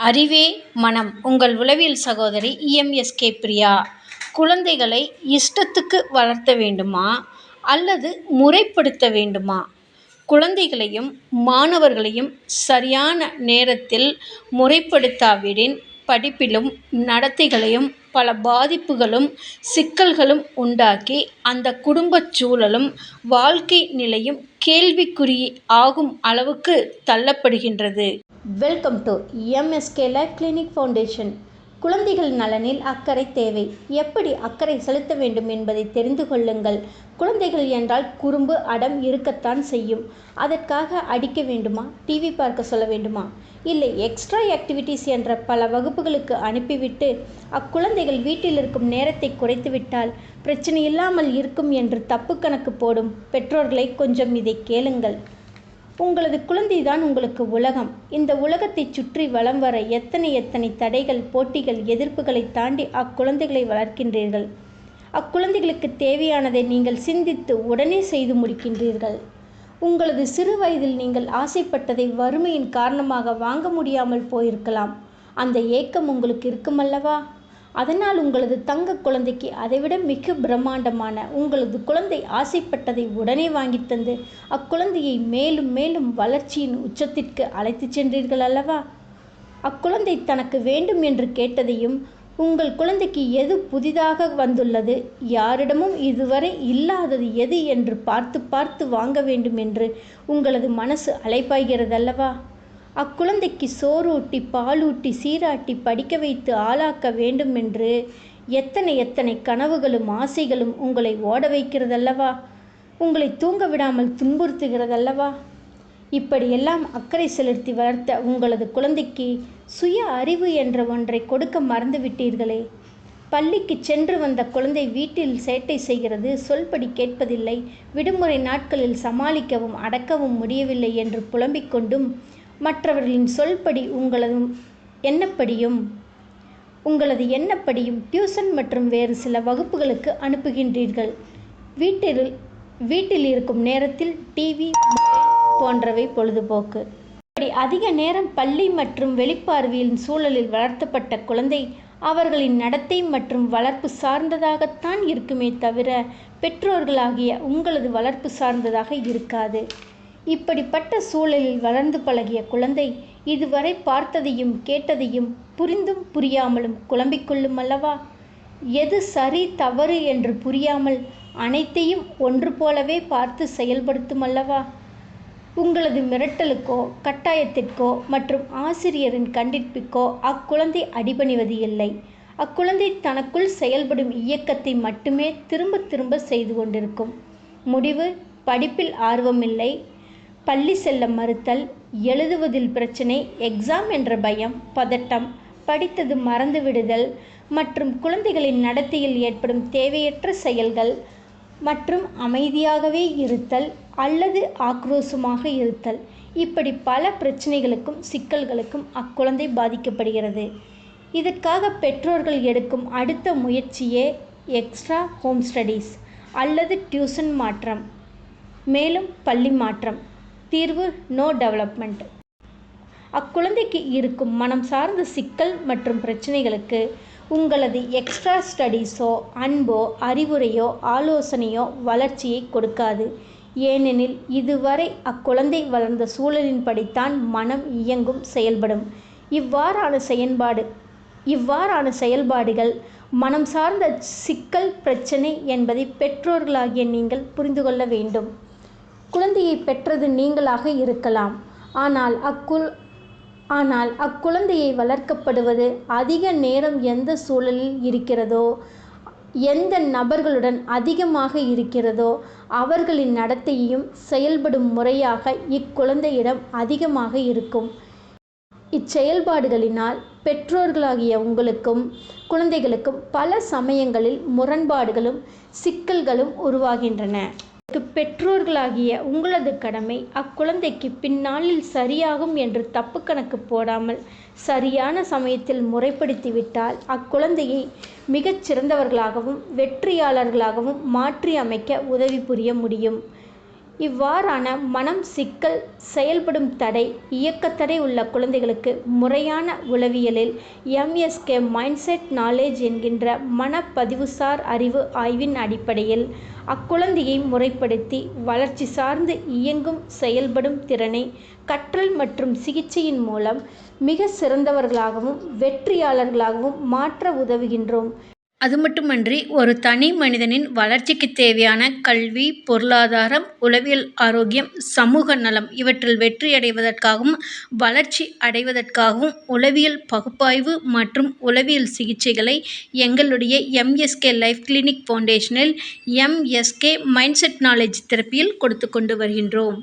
அறிவே மனம். உங்கள் உளவியல் சகோதரி இஎம்எஸ்கே பிரியா. குழந்தைகளை இஷ்டத்துக்கு வளர்த்த வேண்டுமா? அல்லது முறைப்படுத்த வேண்டுமா? குழந்தைகளையும் மாணவர்களையும் சரியான நேரத்தில் முறைப்படுத்தாவிடின் படிப்பிலும் நடத்தைகளையும் பல பாதிப்புகளும் சிக்கல்களும் உண்டாக்கி அந்த குடும்பச் சூழலும் வாழ்க்கை நிலையும் கேள்விக்குறி ஆகும் அளவுக்கு தள்ளப்படுகின்றது. வெல்கம் டு எம்எஸ்கேல கிளினிக் ஃபவுண்டேஷன் குழந்தைகள் நலனில் அக்கறை தேவை. எப்படி அக்கறை செலுத்த வேண்டும் என்பதை தெரிந்து கொள்ளுங்கள். குழந்தைகள் என்றால் குறும்பு அடம் இருக்கத்தான் செய்யும். அதற்காக அடிக்க வேண்டுமா? டிவி பார்க்க சொல்ல வேண்டுமா? இல்லை எக்ஸ்ட்ரா ஆக்டிவிட்டீஸ் என்ற பல வகுப்புகளுக்கு அனுப்பிவிட்டு அக்குழந்தைகள் வீட்டில் இருக்கும் நேரத்தை குறைத்துவிட்டால் பிரச்சனை இல்லாமல் இருக்கும் என்று தப்பு கணக்கு போடும். பெற்றோர்களை கொஞ்சம் இதை கேளுங்கள். உங்களது குழந்தைதான் உங்களுக்கு உலகம். இந்த உலகத்தை சுற்றி வலம் வர எத்தனை எத்தனை தடைகள் போட்டிகள் எதிர்ப்புகளை தாண்டி அக்குழந்தைகளை வளர்க்கின்றீர்கள். அக்குழந்தைகளுக்கு தேவையானதை நீங்கள் சிந்தித்து உடனே செய்து முடிக்கின்றீர்கள். உங்களது சிறு வயதில் நீங்கள் ஆசைப்பட்டதை வறுமையின் காரணமாக வாங்க முடியாமல் போயிருக்கலாம். அந்த ஏக்கம் உங்களுக்கு இருக்குமல்லவா? அதனால் உங்களது தங்க குழந்தைக்கு அதைவிட மிக பிரம்மாண்டமான உங்களது குழந்தை ஆசைப்பட்டதை உடனே வாங்கி தந்து அக்குழந்தையை மேலும் மேலும் வளர்ச்சியின் உச்சத்திற்கு அழைத்து சென்றீர்கள் அல்லவா? அக்குழந்தை தனக்கு வேண்டும் என்று கேட்டதையும் உங்கள் குழந்தைக்கு எது புதிதாக வந்துள்ளது யாரிடமும் இதுவரை இல்லாதது எது என்று பார்த்து பார்த்து வாங்க வேண்டும் என்று உங்களது மனசு அலைப்பாய்கிறதல்லவா அக்குழந்தைக்கு சோறூட்டி பாலூட்டி சீராட்டி படிக்க வைத்து ஆளாக்க வேண்டுமென்று எத்தனை எத்தனை கனவுகளும் ஆசைகளும் உங்களை ஓட வைக்கிறதல்லவா? உங்களை தூங்க விடாமல் துன்புறுத்துகிறதல்லவா? இப்படியெல்லாம் அக்கறை செலுத்தி வளர்த்த உங்களது குழந்தைக்கு சுய அறிவு என்ற ஒன்றை கொடுக்க மறந்துவிட்டீர்களே. பள்ளிக்கு சென்று வந்த குழந்தை வீட்டில் சேட்டை செய்கிறது சொல்படி கேட்பதில்லை விடுமுறை நாட்களில் சமாளிக்கவும் அடக்கவும் முடியவில்லை என்று புலம்பிக் கொண்டும் மற்றவர்களின் சொல்படி உங்களது எண்ணப்படியும் உங்களது எண்ணப்படியும் டியூசன் மற்றும் வேறு சில வகுப்புகளுக்கு அனுப்புகின்றீர்கள். வீட்டில் வீட்டில் இருக்கும் நேரத்தில் டிவி போன்றவை பொழுதுபோக்கு. இப்படி அதிக நேரம் பள்ளி மற்றும் வெளிப்பார்வையின் சூழலில் வளர்த்தப்பட்ட குழந்தை அவர்களின் நடத்தை மற்றும் வளர்ப்பு சார்ந்ததாகத்தான் இருக்குமே தவிர பெற்றோர்களாகிய உங்களது வளர்ப்பு சார்ந்ததாக இருக்காது. இப்படிப்பட்ட சூழலில் வளர்ந்து பழகிய குழந்தை இதுவரை பார்த்ததையும் கேட்டதையும் புரிந்தும் புரியாமலும் குழம்பிக் கொள்ளும் அல்லவா? எது சரி தவறு என்று புரியாமல் அனைத்தையும் ஒன்று போலவே பார்த்து செயல்படுத்தும் அல்லவா? உங்களது மிரட்டலுக்கோ கட்டாயத்திற்கோ மற்றும் ஆசிரியரின் கண்டிப்பிற்கோ அக்குழந்தை அடிபணிவது இல்லை. அக்குழந்தை தனக்குள் செயல்படும் இயக்கத்தை மட்டுமே திரும்ப திரும்ப செய்து கொண்டிருக்கும். முடிவு படிப்பில் ஆர்வமில்லை பள்ளி செல்ல மறுத்தல் எழுதுவதில் பிரச்சனை எக்ஸாம் என்ற பயம் பதட்டம் படித்தது மறந்து விடுதல் மற்றும் குழந்தைகளின் நடத்தையில் ஏற்படும் தேவையற்ற செயல்கள் மற்றும் அமைதியாகவே இருத்தல் அல்லது ஆக்ரோஷமாக இருத்தல். இப்படி பல பிரச்சனைகளுக்கும் சிக்கல்களுக்கும் அக்குழந்தை பாதிக்கப்படுகிறது. இதற்காக பெற்றோர்கள் எடுக்கும் அடுத்த முயற்சியே எக்ஸ்ட்ரா ஹோம் ஸ்டடீஸ் அல்லது டியூஷன் மாற்றம். மேலும் பள்ளி மாற்றம். தீர்வு நோ டெவலப்மெண்ட் அக்குழந்தைக்கு இருக்கும் மனம் சார்ந்த சிக்கல் மற்றும் பிரச்சனைகளுக்கு உங்களது எக்ஸ்ட்ரா ஸ்டடீஸோ அன்போ அறிவுரையோ ஆலோசனையோ வளர்ச்சியை கொடுக்காது. ஏனெனில் இதுவரை அக்குழந்தை வளர்ந்த சூழலின்படித்தான் மனம் இயங்கும் செயல்படும். இவ்வாறான செயல்பாடு இவ்வாறான செயல்பாடுகள் மனம் சார்ந்த சிக்கல் பிரச்சனை என்பதை பெற்றோர்களாகிய நீங்கள் புரிந்து கொள்ள வேண்டும். குழந்தையை பெற்றது நீங்களாக இருக்கலாம். ஆனால் அக்குள் ஆனால் அக்குழந்தையை வளர்க்கப்படுவது அதிக நேரம் எந்த சூழலில் இருக்கிறதோ எந்த நபர்களுடன் அதிகமாக இருக்கிறதோ அவர்களின் நடத்தையையும் செயல்படும் முறையாக இக்குழந்தையிடம் அதிகமாக இருக்கும். இச்செயல்பாடுகளினால் பெற்றோர்களாகிய உங்களுக்கும் குழந்தைகளுக்கும் பல சமயங்களில் முரண்பாடுகளும் சிக்கல்களும் உருவாகின்றன. பெற்றோர்களாகிய உங்களது கடமை அக்குழந்தைக்கு பின்னாளில் சரியாகும் என்று தப்பு கணக்கு போடாமல் சரியான சமயத்தில் முறைப்படுத்திவிட்டால் அக்குழந்தையை மிகச் சிறந்தவர்களாகவும் வெற்றியாளர்களாகவும் மாற்றி அமைக்க உதவி புரிய முடியும். இவ்வாறான மனம் சிக்கல் செயல்படும் தடை இயக்கத்தடை உள்ள குழந்தைகளுக்கு முறையான உளவியலில் எம்எஸ்கே மைண்ட்செட் நாலேஜ் என்கின்ற மனப்பதிவுசார் அறிவு ஆய்வின் அடிப்படையில் அக்குழந்தையை முறைப்படுத்தி வளர்ச்சி சார்ந்து இயங்கும் செயல்படும் திறனை கற்றல் மற்றும் சிகிச்சையின் மூலம் மிக சிறந்தவர்களாகவும் வெற்றியாளர்களாகவும் மாற்ற உதவுகின்றோம். அது மட்டுமன்றி ஒரு தனி மனிதனின் வளர்ச்சிக்கு தேவையான கல்வி பொருளாதாரம் உளவியல் ஆரோக்கியம் சமூக நலம் இவற்றில் வெற்றியடைவதற்காகவும் வளர்ச்சி அடைவதற்காகவும் உளவியல் பகுப்பாய்வு மற்றும் உளவியல் சிகிச்சைகளை எங்களுடைய எம்எஸ்கே லைஃப் கிளினிக் ஃபவுண்டேஷனில் எம்எஸ்கே மைண்ட்செட் நாலேஜ் தெரப்பியில் கொடுத்து கொண்டு வருகின்றோம்.